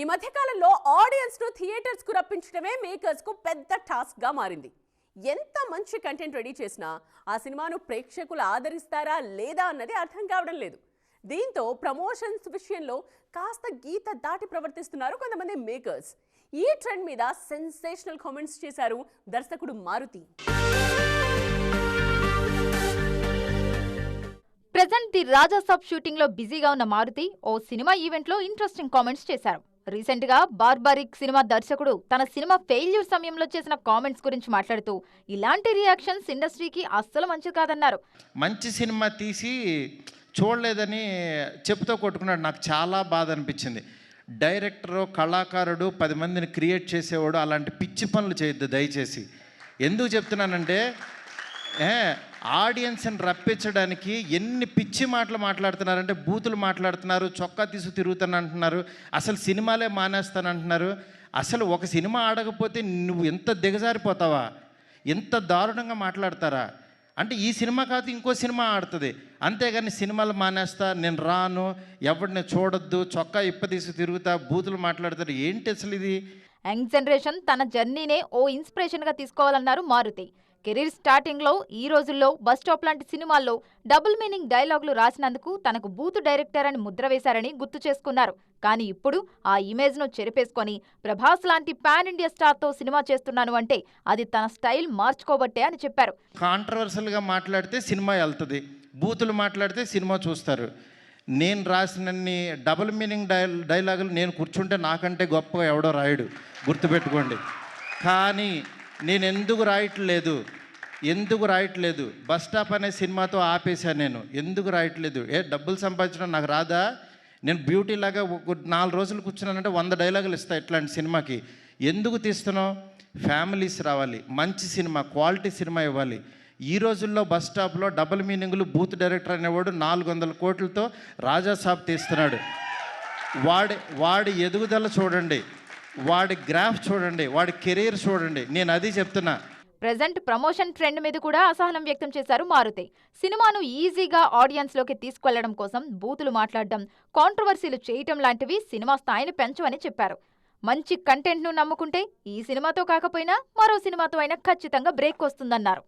ఈ మధ్యకాలంలో ఆడియన్స్ను థియేటర్స్కు రప్పించడమే మేకర్స్కు పెద్ద టాస్క్గా మారింది. ఎంత మంచి కంటెంట్ రెడీ చేసినా ఆ సినిమాను ప్రేక్షకులు ఆదరిస్తారా లేదా అన్నది అర్థం కావడం లేదు. దీంతో ప్రమోషన్స్ విషయంలో కాస్త గీత దాటి ప్రవర్తిస్తున్నారు కొంతమంది మేకర్స్. ఈ ట్రెండ్ మీద సెన్సేషనల్ కామెంట్స్ చేశారు దర్శకుడు మారుతి. ప్రజెంట్ ది రాజా సబ్ షూటింగ్లో బిజీగా ఉన్న మారుతి ఓ సినిమా ఈవెంట్లో ఇంట్రెస్టింగ్ కామెంట్స్ చేశారు. రీసెంట్గా బార్బారిక్ సినిమా దర్శకుడు తన సినిమా ఫెయిల్యూర్ సమయంలో చేసిన కామెంట్స్ గురించి మాట్లాడుతూ ఇలాంటి రియాక్షన్స్ ఇండస్ట్రీకి అస్సలు మంచిది కాదన్నారు. మంచి సినిమా తీసి చూడలేదని చెప్తూ కొట్టుకున్నాడు. నాకు చాలా బాధ అనిపించింది. డైరెక్టరు కళాకారుడు పది మందిని క్రియేట్ చేసేవాడు అలాంటి పిచ్చి పనులు చేయొద్దు దయచేసి. ఎందుకు చెప్తున్నానంటే ఆడియన్స్ని రప్పించడానికి ఎన్ని పిచ్చి మాటలు మాట్లాడుతున్నారంటే బూతులు మాట్లాడుతున్నారు చొక్కా తీసు తిరుగుతాను అంటున్నారు అసలు సినిమాలే మానేస్తాను అంటున్నారు అసలు ఒక సినిమా ఆడకపోతే నువ్వు ఎంత దిగజారిపోతావా? ఎంత దారుణంగా మాట్లాడతారా? అంటే ఈ సినిమా కాదు ఇంకో సినిమా ఆడుతుంది. అంతేగాని సినిమాలు మానేస్తా నేను రాను ఎవరిని చూడొద్దు చొక్కా ఇప్పదీసి తిరుగుతా బూతులు మాట్లాడతారు. ఏంటి అసలు ఇది? యంగ్ జనరేషన్ తన జర్నీనే ఓ ఇన్స్పిరేషన్గా తీసుకోవాలన్నారు మారుతి. కెరీర్ స్టార్టింగ్లో ఈ రోజుల్లో బస్ స్టాప్ లాంటి సినిమాల్లో డబుల్ మీనింగ్ డైలాగులు రాసినందుకు తనకు బూత్ డైరెక్టర్ అని ముద్ర వేశారని గుర్తు చేసుకున్నారు. కానీ ఇప్పుడు ఆ ఇమేజ్ను చెరిపేసుకొని ప్రభాస్ లాంటి పాన్ ఇండియా స్టార్తో సినిమా చేస్తున్నాను అంటే అది తన స్టైల్ మార్చుకోబట్టే అని చెప్పారు. కాంట్రవర్సల్గా మాట్లాడితే సినిమా వెళ్తుంది బూతులు మాట్లాడితే సినిమా చూస్తారు. నేను రాసినన్ని డబుల్ మీనింగ్ డై డైలాగులు నేను కూర్చుంటే నాకంటే గొప్పగా ఎవడో రాయడు. గుర్తుపెట్టుకోండి. కానీ నేను ఎందుకు రాయట్లేదు? ఎందుకు రాయట్లేదు? బస్ స్టాప్ అనే సినిమాతో ఆపేశాను నేను. ఎందుకు రాయట్లేదు? ఏ డబ్బులు సంపాదించడం నాకు రాదా? నేను బ్యూటీ లాగా నాలుగు రోజులు కూర్చున్నానంటే వంద డైలాగులు ఇస్తాను ఇట్లాంటి సినిమాకి. ఎందుకు తీస్తున్నావు? ఫ్యామిలీస్ రావాలి. మంచి సినిమా క్వాలిటీ సినిమా ఇవ్వాలి. ఈ రోజుల్లో బస్ స్టాప్లో డబుల్ మీనింగ్లు బూత్ డైరెక్టర్ అనేవాడు నాలుగు వందల కోట్లతో రాజా సాబ్ తీస్తున్నాడు. వాడి వాడి ఎదుగుదల చూడండి. వాడి గ్రాఫ్ చూడండి వాడి కెరీర్ చూడండి. నేను అది చెప్తున్నా. ప్రజెంట్ ప్రమోషన్ ట్రెండ్ మీద కూడా అసహనం వ్యక్తం చేశారు మారుతి. సినిమాను ఈజీగా ఆడియన్స్లోకి తీసుకెళ్ళడం కోసం బూతులు మాట్లాడడం కాంట్రవర్సీలు చేయటం లాంటివి సినిమా స్థాయిని పెంచవని చెప్పారు. మంచి కంటెంట్ను నమ్ముకుంటే ఈ సినిమాతో కాకపోయినా మరో సినిమాతో అయినా ఖచ్చితంగా బ్రేక్ వస్తుందన్నారు.